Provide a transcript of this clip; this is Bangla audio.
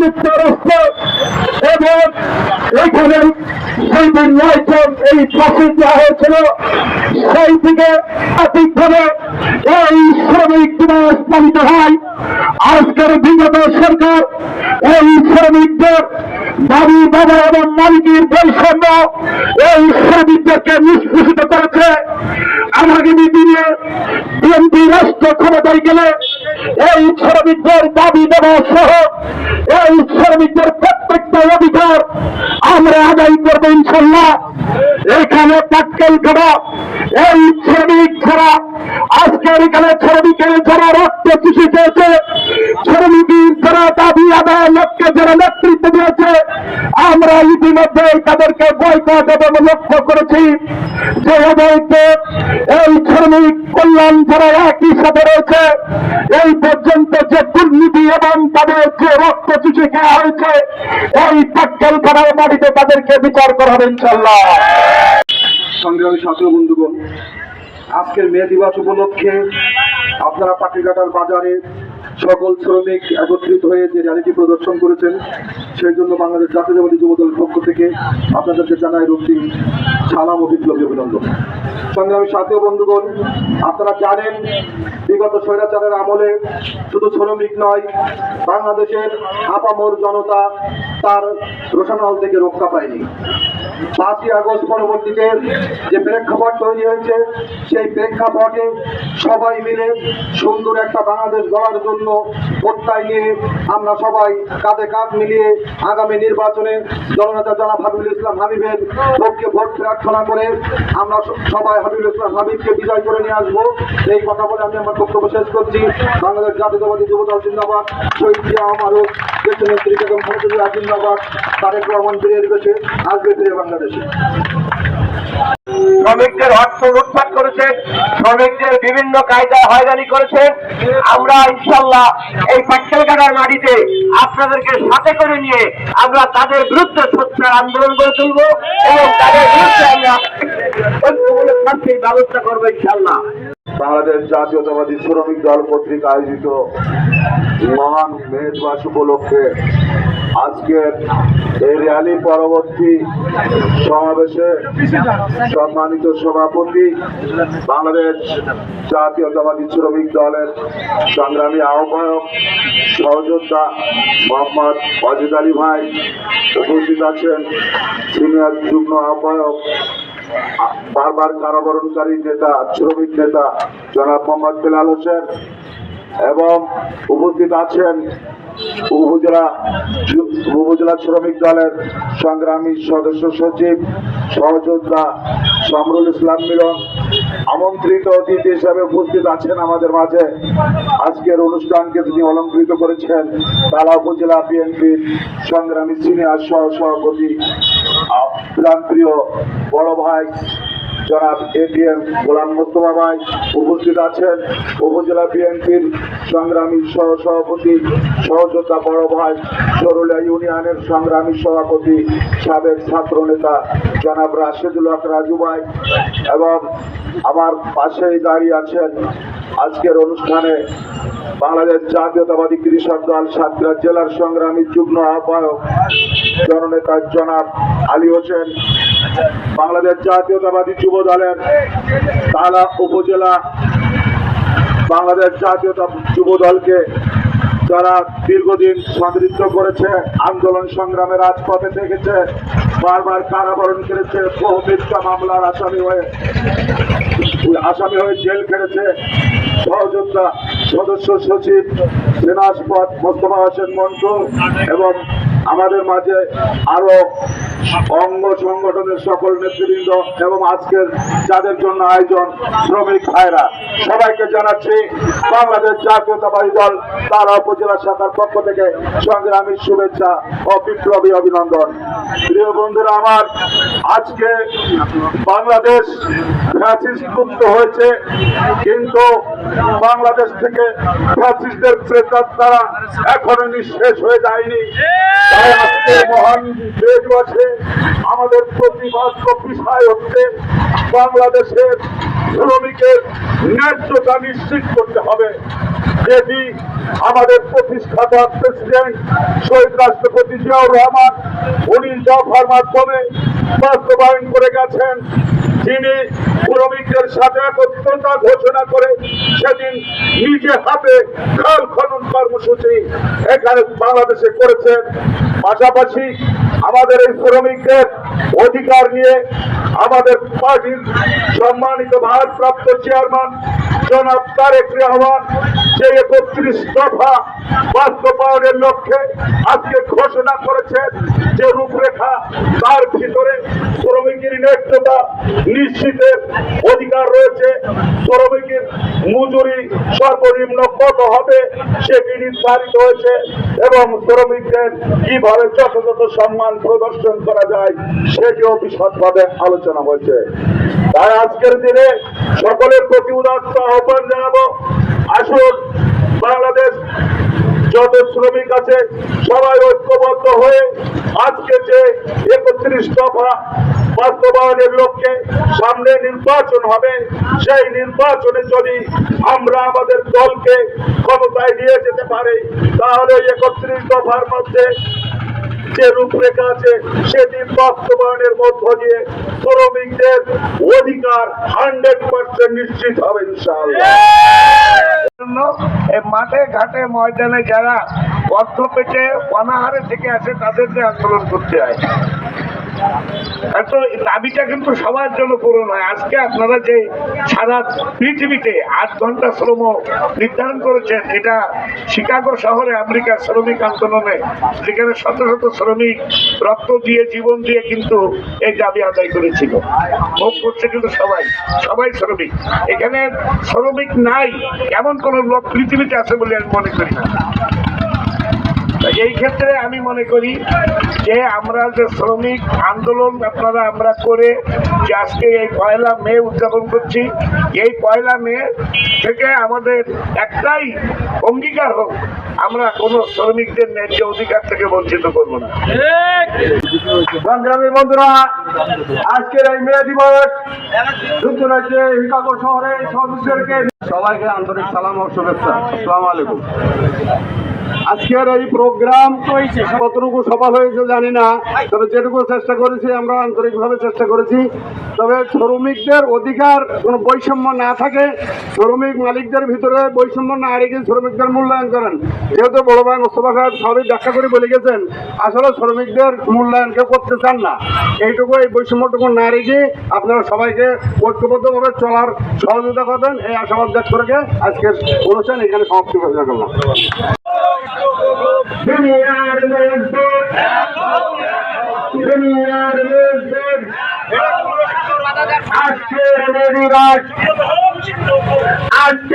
যুক্তরাষ্ট্র এবং সেই দিন নয়জন এই ফাঁসি দেওয়া হয়েছিল। সেই থেকে সঠিকভাবে এই শ্রমিক দিবস পালিত হয়। আজকের বিগত সরকার এই শ্রমিকদের দাবি বাবা এবং মালিকের বৈষম্য এই শ্রমিকদেরকে নিষ্পেষিত করেছে। আগামী দিনে বিএনপি রাষ্ট্র ক্ষমতায় গেলে এই শ্রমিকদের দাবি দেওয়া সহ এই শ্রমিকদের প্রত্যেকটা অধিকার আমরা আদায় করব ইনশাল্লাহ। এখানে টাক্কেল করা, এই দিয়েছে আমরা ইতিমধ্যে তাদেরকে বয়কট এবং লক্ষ্য করেছি যে এই শ্রমিক কল্যাণ যারা একই সাথে রয়েছে, এই পর্যন্ত যে দুর্নীতি এবং তাদের যে রক্ত চুষে খাওয়া হয়েছে, এই টাক্কেল করার মাটিতে তাদেরকে বিচার করা হবে ইনশাল্লাহ সংগ্রামী ছাত্র বন্ধুগণ, আজকের মে দিবস উপলক্ষে আপনারা পাটিঘাটার বাজারে সকল শ্রমিক একত্রিত হয়ে যে র্যালিটি প্রদর্শন করেছেন, সেই জন্য বাংলাদেশ জাতীয়তাবাদী যুবদল পক্ষ থেকে আপনাদেরকে জানাই রক্তিম সালাম ও বিপ্লবী অভিনন্দন। সংগ্রামী সাথী বন্ধুগণ, আপনারা জানেন, বিগত স্বৈরাচারের আমলে শুধু শ্রমিক নয়, বাংলাদেশের আপামর জনতা তার রোশানল থেকে রক্ষা পায়নি। পাঁচই আগস্ট পরবর্তীতে যে প্রেক্ষাপট তৈরি হয়েছে, সেই প্রেক্ষাপটে সবাই মিলে সুন্দর একটা বাংলাদেশ গড়ার জন্য প্রত্যয় নিয়ে আমরা সবাই কাঁধে কাঁধ মিলিয়ে আগামী নির্বাচনে জননেতা জনাব হাবিবুল ইসলাম হাবিবের পক্ষে ভোট প্রার্থনা করে আমরা সবাই হাবিবুল ইসলাম হাবিবকে বিজয় করে নিয়ে আসব। এই কথা বলে আমি আমার বক্তব্য শেষ করছি। বাংলাদেশ জাতীয়তাবাদী যুবদল জিন্দাবাদ। শহীদ জিয়া আমারও দেশ নেত্রী বেগম খালেদা জিন্দাবাদ তারেক রহমান ফিরে এসেছে আসবে ফিরে বাংলাদেশে। শ্রমিকদের অর্থ লুটপাট করেছেন শ্রমিকদের বিভিন্ন কায়দায় হয়রানি করেছেন আমরা ইনশাল্লাহ এই পাটকেলকাটার মাটিতে আপনাদেরকে সাথে করে নিয়ে আমরা তাদের বিরুদ্ধে সোচ্চার আন্দোলন করে তুলব এবং তাদের বিরুদ্ধে আমরা ব্যবস্থা করব ইনশাল্লাহ। বাংলাদেশ জাতীয়তাবাদী শ্রমিক দল কর্তৃক আয়োজিত মহান মে দিবস উপলক্ষে আজকের এই র্যালি পরবর্তী সমাবেশে সম্মানিত সভাপতি বাংলাদেশ জাতীয়তাবাদী শ্রমিক দলের সংগ্রামী আহ্বায়ক সহযোদ্ধা মোহাম্মদ অজিত আলী ভাই উপস্থিত আছেন। সিনিয়র যুগ্ম আহ্বায়ক বারবার কারাবরণকারী নেতা, শ্রমিক নেতা, জনাব মোহাম্মদ বেলাল হোসেন এবং উপস্থিত আছেন উপজেলা উপজেলা শ্রমিক দলের সংগ্রামী সদস্য সচিব সহযোদ্ধা সামরুল ইসলাম মিলন। আমন্ত্রিত অতিথি হিসাবে উপস্থিত আছেন আমাদের মাঝে। আজকের অনুষ্ঠানকে তিনি অলঙ্কৃত করেছেন। তালা উপজেলা বিএনপির সংগ্রামী সিনিয়র সহ সভাপতি প্রাণপ্রিয় বড় ভাই, জনাব এটিএম গোলাম মোস্তফা ভাই উপস্থিত আছেন। উপজেলা বিএনপির সংগ্রামী সহ সভাপতি, সহযোদ্ধা বড় ভাই সরুলিয়া ইউনিয়নের সংগ্রামী সভাপতি, সাবেক ছাত্র নেতা জনাব রাশেদুল হক রাজু ভাই এবং আমার পাশেই দাঁড়িয়ে আছেন আজকের অনুষ্ঠানে বাংলাদেশ জাতীয়তাবাদী কৃষক দল সাতক্ষীরা জেলার সংগ্রামী যুগ্ম আহ্বায়ক জননেতা জনাব আলী হোসেন, বাংলাদেশ জাতীয়তাবাদী যুব দলের তালা উপজেলা, বাংলাদেশ জাতীয়তা যুব দলকে যারা দীর্ঘদিন সমৃদ্ধ করেছে, আন্দোলন সংগ্রামের রাজপথে থেকেছে বারবার কারাবরণ করেছে বহু মিথ্যা মামলার আসামি হয়ে। আসামি হয়ে জেল খেলেছে। সহযোদ্ধা, সদস্য, সচিব সেনাসপদ মোস্তফা হোসেন মন্টু এবং আমাদের মাঝে আরও অঙ্গ সংগঠনের সকল নেতৃবৃন্দ এবং আজকের যাদের জন্য আয়োজন শ্রমিক ভাইরা, সবাইকে জানাচ্ছি বাংলাদেশ জাতীয়তাবাদী দল তারা উপজেলা শাখার পক্ষ থেকে সংগ্রামী শুভেচ্ছা ও বিপ্লবী অভিনন্দন। প্রিয় বন্ধুরা, আমার আজকে বাংলাদেশ মুক্ত হয়েছে, কিন্তু বাংলাদেশ থেকে ফ্যাসিস্টদের দ্বারা এখনও নিঃশেষ হয়ে যায়নি। তাই আজকে মহান দেশবাসে আমাদের প্রতিবাদ বিষয় হচ্ছে বাংলাদেশের শ্রমিকের ন্যায্যতা নিশ্চিত করতে হবে। যেটি আমাদের প্রতিষ্ঠাতা প্রেসিডেন্ট শহীদ রাষ্ট্রপতি জিয়াউর রহমান উনিশ দফার মাধ্যমে বাস্তবায়ন করে গেছেন। তিনি শ্রমিকদের সাথে একত্রতা ঘোষণা করে সেদিন নিজে হাতে খাল খনন কর্মসূচি এখানে বাংলাদেশে করেছেন। পাশাপাশি আমাদের এই শ্রমিকদের অধিকার নিয়ে আমাদের পার্টির সম্মানিত ভারপ্রাপ্ত চেয়ারম্যান জনাব তারেক রহমান যে একত্রিশ দফা বাস্তবায়নের লক্ষ্যে আজকে ঘোষণা করেছেন যে রূপরেখা তার ভিতরে শ্রমিকের ন্যায্যতা নিশ্চিতের অধিকার রয়েছে। শ্রমিকের মজুরি সর্বনিম্ন কত হবে সেটি নির্ধারিত হয়েছে এবং শ্রমিকদের কীভাবে যথাযথ সম্মান প্রদর্শন করা যায় সেটিও বিশদভাবে আলোচনা হয়েছে। তাই আজকের দিনে সকলের প্রতি উদাত্ত আহ্বান জানাব আসুন, বাংলাদেশ যত শ্রমিক আছে, সবাই ঐক্যবদ্ধ হয়ে আজকে যে একত্রিশ দফা বাস্তবায়নের লক্ষ্যে সামনে নির্বাচন হবে, সেই নির্বাচনে যদি আমরা আমাদের দলকে ক্ষমতায় নিয়ে যেতে পারি, তাহলে একত্রিশ দফার মধ্যে যে রূপরেখা আছে সেটি বাস্তবায়নের মধ্য দিয়ে শ্রমিকদের অধিকার হান্ড্রেড পার্সেন্ট নিশ্চিত হবে মাঠে, ঘাটে, ময়দানে যারা অর্থ পেটে অনাহারে থেকে আসে, তাদেরকে আন্দোলন করতে হয়। দাবিটা কিন্তু সবার জন্য পূরণ হয়। আজকে আপনারা যে সারা পৃথিবীতে আট ঘণ্টা শ্রম নির্ধারণ করেছেন, এটা শিকাগো শহরে আমেরিকার শ্রমিক আন্দোলনে যেখানে শত শত শ্রমিক রক্ত দিয়ে, জীবন দিয়ে কিন্তু এই দাবি আদায় করেছিল। ভোগ করছে কিন্তু সবাই সবাই শ্রমিক। এখানে শ্রমিক নাই, এমন কোন লোক পৃথিবীতে আছে বলে আমি মনে করি না। এই ক্ষেত্রে আমি মনে করি যে আমরা যে শ্রমিক আন্দোলন আপনারা আমরা করে যে আজকে এই পয়লা মে উদযাপন করছি, এই পয়লা মে থেকে আমাদের একটাই অঙ্গীকার হোক, আমরা কোনো শ্রমিকদের ন্যায্য অধিকার থেকে বঞ্চিত করব না। সংগ্রামী বন্ধুরা, আজকের এই মে দিবস শহরে শ্রমিকদেরকে সবাইকে আন্তরিক সালাম ও শুভেচ্ছা। আসসালামু আলাইকুম। আজকের এই প্রোগ্রাম কতটুকু সফল হয়েছে জানি না, তবে যেটুকু চেষ্টা করেছি, আমরা আন্তরিকভাবে চেষ্টা করেছি। তবে শ্রমিকদের অধিকার কোনো বৈষম্য না থাকে, শ্রমিক মালিকদের ভিতরে বৈষম্য না রেখে শ্রমিকদের মূল্যায়ন করেন। যেহেতু বড় ভাই মোস্তফা সাহেব সবই ব্যাখ্যা করে বলে গেছেন, আসলে শ্রমিকদের মূল্যায়ন কেউ করতে চান না। এইটুকু, এই বৈষম্যটুকু না রেখে আপনারা সবাইকে ঐক্যবদ্ধভাবে চলার সহযোগিতা করবেন। এই আশাবাদ ব্যক্ত রেখে আজকের অনুষ্ঠান এখানে সমাপ্তি ঘোষণা করলাম। দুনিয়ার মজদুর দুনিয়ার মজদুর আজকের মেদিবাস আজকে